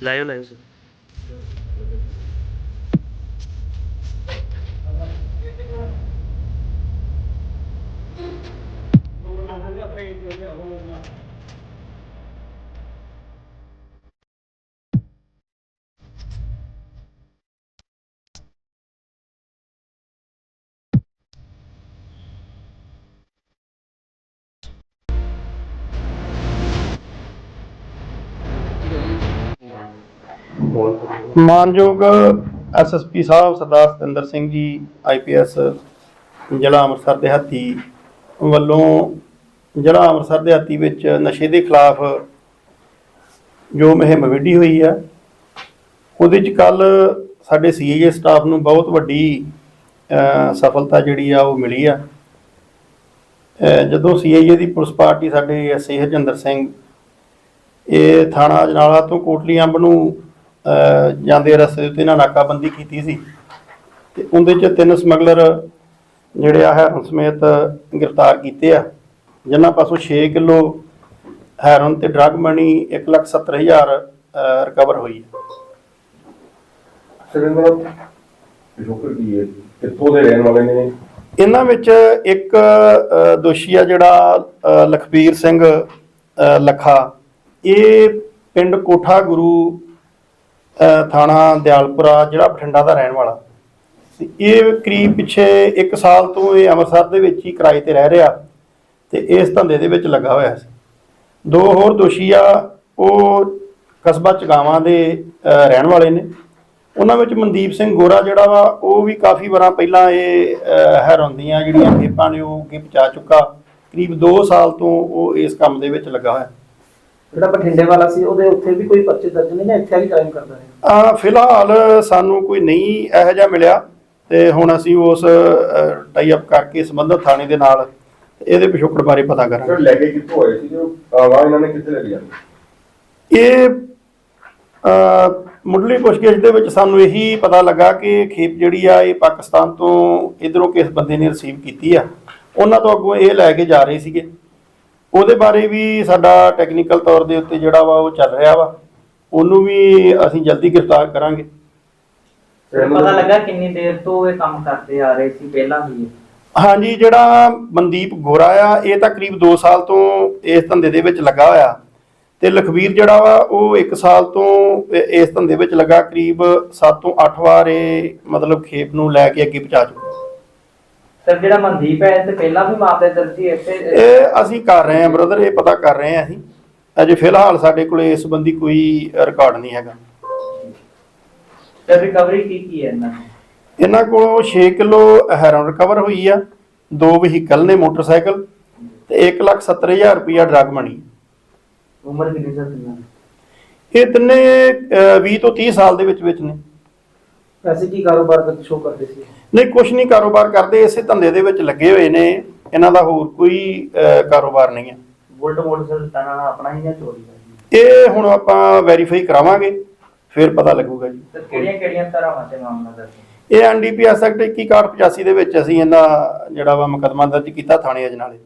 来又来又是。ਮਾਨਯੋਗ SSP ਸਾਹਿਬ Sardar Satinder Singh ji IPS ਜ਼ਿਲ੍ਹਾ ਅੰਮ੍ਰਿਤਸਰ ਦੇ ਹੱਥੀ ਵੱਲੋਂ ਜ਼ਿਲ੍ਹਾ ਅੰਮ੍ਰਿਤਸਰ ਦੇ ਹੱਥੀ ਵਿੱਚ ਨਸ਼ੇ ਦੇ ਖਿਲਾਫ ਜੋ ਮੁਹਿੰਮ ਵਿੱਢੀ ਹੋਈ ਹੈ ਉਹਦੇ ਚ ਕੱਲ ਸਾਡੇ ਸੀਏਏ ਸਟਾਫ ਨੂੰ ਬਹੁਤ ਵੱਡੀ ਸਫਲਤਾ ਜਿਹੜੀ ਆ ਉਹ ਮਿਲੀ ਆ। ਅਹ, ਜਦੋਂ ਸੀਏਏ ਦੀ ਪੁਲਿਸ ਪਾਰਟੀ ਸਾਡੇ ਐਸਏ ਹਰਜਿੰਦਰ ਸਿੰਘ ਇਹ ਥਾਣਾ ਅਜਨਾਲਾ ਤੋਂ ਕੋਟਲੀ ਅੰਬ ਨੂੰ ਜਾਂਦੇ ਰਸਤੇ ਉੱਤੇ ਇਹਨਾਂ ਨਾਕਾਬੰਦੀ ਕੀਤੀ ਸੀ। ਤੇ ਉਹਦੇ ਚ ਤਿੰਨ ਸਮਗਲਰ ਜਿਹੜੇ ਆ ਹੈਰੋਨ ਸਮੇਤ ਗ੍ਰਿਫਤਾਰ ਕੀਤੇ ਆ। ਜਿਨ੍ਹਾਂ ਪਾਸੋਂ 6 ਕਿਲੋ ਹੈਰੋਨ ਤੇ ਡਰੱਗ ਮਨੀ 170000 ਰਿਕਵਰ ਹੋਈ ਹੈ। ਪਿਛੋਕਰ ਕੀ ਹੈ? ਕਿੱਥੋਂ ਦੇ ਰਹਿਣ ਵਾਲੇ ਨੇ? ਇਹਨਾਂ ਵਿੱਚ ਇੱਕ ਦੋਸ਼ੀ ਆ ਜਿਹੜਾ ਲਖਬੀਰ ਸਿੰਘ ਲੱਖਾ। ਇਹ ਪਿੰਡ ਕੋਠਾ ਗੁਰੂ ਥਾਣਾ ਦਿਆਲਪੁਰਾ ਜਿਹੜਾ ਬਠਿੰਡਾ ਦਾ ਰਹਿਣ ਵਾਲਾ। ਤੇ ਇਹ ਕਰੀਬ ਪਿੱਛੇ 1 ਸਾਲ ਤੋਂ ਇਹ ਅੰਮ੍ਰਿਤਸਰ ਦੇ ਵਿੱਚ ਹੀ ਕਿਰਾਏ ਤੇ ਰਹਿ ਰਿਹਾ ਤੇ ਇਸ ਧੰਦੇ ਦੇ ਵਿੱਚ ਲੱਗਾ ਹੋਇਆ ਸੀ। ਦੋ ਹੋਰ ਦੋਸ਼ੀ ਆ ਉਹ ਕਸਬਾ ਚਗਾਵਾਂ ਦੇ ਰਹਿਣ ਵਾਲੇ ਨੇ। ਉਹਨਾਂ ਵਿੱਚ ਮਨਦੀਪ ਸਿੰਘ ਗੋਰਾ ਜਿਹੜਾ ਵਾ ਉਹ ਵੀ ਕਾਫੀ ਵਾਰਾਂ ਪਹਿਲਾਂ ਇਹ ਅਹ, ਜਿਹੜੀਆਂ ਖੇਪਾਂ ਨੇ ਉਹ ਅੱਗੇ ਪਹੁੰਚਾ ਚੁੱਕਾ। ਕਰੀਬ 2 ਸਾਲ ਤੋਂ ਉਹ ਇਸ ਕੰਮ ਦੇ ਵਿੱਚ ਲੱਗਾ ਹੋਇਆ। ਜਿਹੜਾ ਬਠਿੰਡੇ ਵਾਲਾ ਸੀ ਉਹਦੇ ਉੱਥੇ ਵੀ ਕੋਈ ਪਰਚੇ ਦਰਜ ਨਹੀਂ ਨੇ ਇੱਥੇ ਵੀ ਕ੍ਰਾਈਮ ਕਰਦਾ ਹੈ ਆ ਫਿਲਹਾਲ ਸਾਨੂੰ ਕੋਈ ਨਹੀਂ ਇਹੋ ਜਿਹਾ ਮਿਲਿਆ ਤੇ ਹੁਣ ਅਸੀਂ ਉਸ ਟਾਈ ਅਪ ਕਰਕੇ ਸੰਬੰਧਿਤ ਥਾਣੇ ਦੇ ਨਾਲ ਇਹਦੇ ਪਿਛੋਕੜ ਬਾਰੇ ਪਤਾ ਸਰ ਕਰਾਂਗੇ ਲੈ ਕੇ ਕਿੱਥੋਂ ਆਏ ਸੀ? ਜੋ ਆਵਾ ਇਹਨਾਂ ਨੇ ਕਿੱਥੇ ਲੈ ਲਿਆ ਇਹ ਅ, ਮੁੱਢਲੀ ਪੁੱਛਗਿੱਛ ਦੇ ਵਿੱਚ ਸਾਨੂੰ ਇਹੀ ਪਤਾ ਲੱਗਾ ਕਿ ਖੇਪ ਜਿਹੜੀ ਆ ਇਹ ਪਾਕਿਸਤਾਨ ਤੋਂ ਇਧਰੋਂ ਕਿਸ ਬੰਦੇ ਨੇ ਰਿਸੀਵ ਕੀਤੀ ਆ। ਉਹਨਾਂ ਤੋਂ ਅੱਗੋਂ ਇਹ ਲੈ ਕੇ ਜਾ ਰਹੇ ਸੀਗੇ। ਉਹਦੇ ਬਾਰੇ ਵੀ ਸਾਡਾ ਟੈਕਨੀਕਲ ਤੌਰ ਦੇ ਉੱਤੇ ਜਿਹੜਾ ਵਾ ਉਹ ਚੱਲ ਰਿਹਾ ਵਾ ਉਹਨੂੰ ਵੀ ਅਸੀਂ ਜਲਦੀ ਗ੍ਰਿਫਤਾਰ ਕਰਾਂਗੇ। ਪਤਾ ਲੱਗਾ ਕਿੰਨੀ ਦੇਰ ਤੋਂ ਇਹ ਕੰਮ ਕਰਦੇ ਆ ਰਹੇ ਸੀ ਪਹਿਲਾਂ ਵੀ। ਹਾਂਜੀ ਜਿਹੜਾ ਮਨਦੀਪ ਗੋਰਾ ਆ ਇਹ ਤਾਂ ਕਰੀਬ 2 ਸਾਲ ਤੋਂ ਇਸ ਧੰਦੇ ਦੇ ਵਿੱਚ ਲੱਗਾ ਹੋਇਆ। ਤੇ ਲਖਵੀਰ ਜਿਹੜਾ ਵਾ ਉਹ 1 ਸਾਲ ਤੋਂ ਇਸ ਧੰਦੇ ਵਿੱਚ ਲੱਗਾ ਕਰੀਬ 7 ਤੋਂ 8 ਵਾਰ ਇਹ ਮਤਲਬ ਖੇਪ ਨੂੰ ਲੈ ਕੇ ਅੱਗੇ ਪਹੁੰਚਾ ਚੁੱਕਾ। ਸਰ ਜਿਹੜਾ ਮਨਦੀਪ ਹੈ ਇਹ ਤੇ ਪਹਿਲਾਂ ਵੀ ਮਾਮਲੇ ਦਰਜ ਸੀ ਇੱਥੇ? ਇਹ ਅਸੀਂ ਕਰ ਰਹੇ ਹਾਂ ਬ੍ਰਦਰ ਇਹ ਪਤਾ ਕਰ ਰਹੇ ਹਾਂ ਅਸੀਂ। ਅਜੇ ਫਿਲਹਾਲ ਸਾਡੇ ਕੋਲ ਇਸ ਸੰਬੰਧੀ ਕੋਈ ਰਿਕਾਰਡ ਨਹੀਂ ਹੈਗਾ। ਸਰ ਰਿਕਵਰੀ ਕੀ ਕੀ ਹੈ ਇਹਨਾਂ ਦੀ? ਇਹਨਾਂ ਕੋਲੋਂ 6 ਕਿਲੋ ਹੈਰੋਨ ਰਿਕਵਰ ਹੋਈ ਆ ਦੋ ਵਹੀਕਲ ਨੇ ਮੋਟਰਸਾਈਕਲ ਤੇ 170000 ਰੁਪਇਆ ਡਰੱਗ ਮਨੀ ਉਮਰ ਕਿੰਨੀ ਸਰ ਕਿੰਨਾ? ਇਹ ਤਿੰਨੇ ਅਹ, 20 ਤੋਂ 30 ਸਾਲ ਦੇ ਵਿੱਚ ਵਿੱਚ ਨੇ। ਪੈਸੇ ਕੀ ਕਾਰੋਬਾਰ ਕਰ ਸ਼ੋ ਕਰਦੇ ਸੀ? ਨਹੀਂ ਕੁਛ ਨਹੀਂ ਕਾਰੋਬਾਰ ਕਰਦੇ ਇਸੇ ਧੰਦੇ ਦੇ ਵਿੱਚ ਲੱਗੇ ਹੋਏ ਨੇ। ਇਹਨਾਂ ਦਾ ਹੋਰ ਕੋਈ ਅਹ, ਕਾਰੋਬਾਰ ਨਹੀਂ ਹੈ। ਬੁਲਟ ਮੋਟਰਸਾਈਕਲ ਤਾਂ ਆਪਣਾ ਹੀ ਜਾਂ ਚੋਰੀ ਦਾ ਇਹ ਹੁਣ ਆਪਾਂ ਵੈਰੀਫਾਈ ਕਰਾਵਾਂਗੇ ਫਿਰ ਪਤਾ ਲੱਗੂਗਾ ਜੀ। ਸਰ ਕਿਹੜੀਆਂ ਕਿਹੜੀਆਂ ਧਾਰਾਵਾਂ ਤੇ ਮਾਮਲਾ ਦਰਜ ਹੈ? ਇਹ ਐਨਡੀਪੀਐਸ ਐਕਟ 2185 ਦੇ ਵਿੱਚ ਅਸੀਂ ਇਹਨਾਂ ਜਿਹੜਾ ਵਾ ਮੁਕੱਦਮਾ ਦਰਜ ਕੀਤਾ ਥਾਣੇ ਅਜਨਾਲੇ।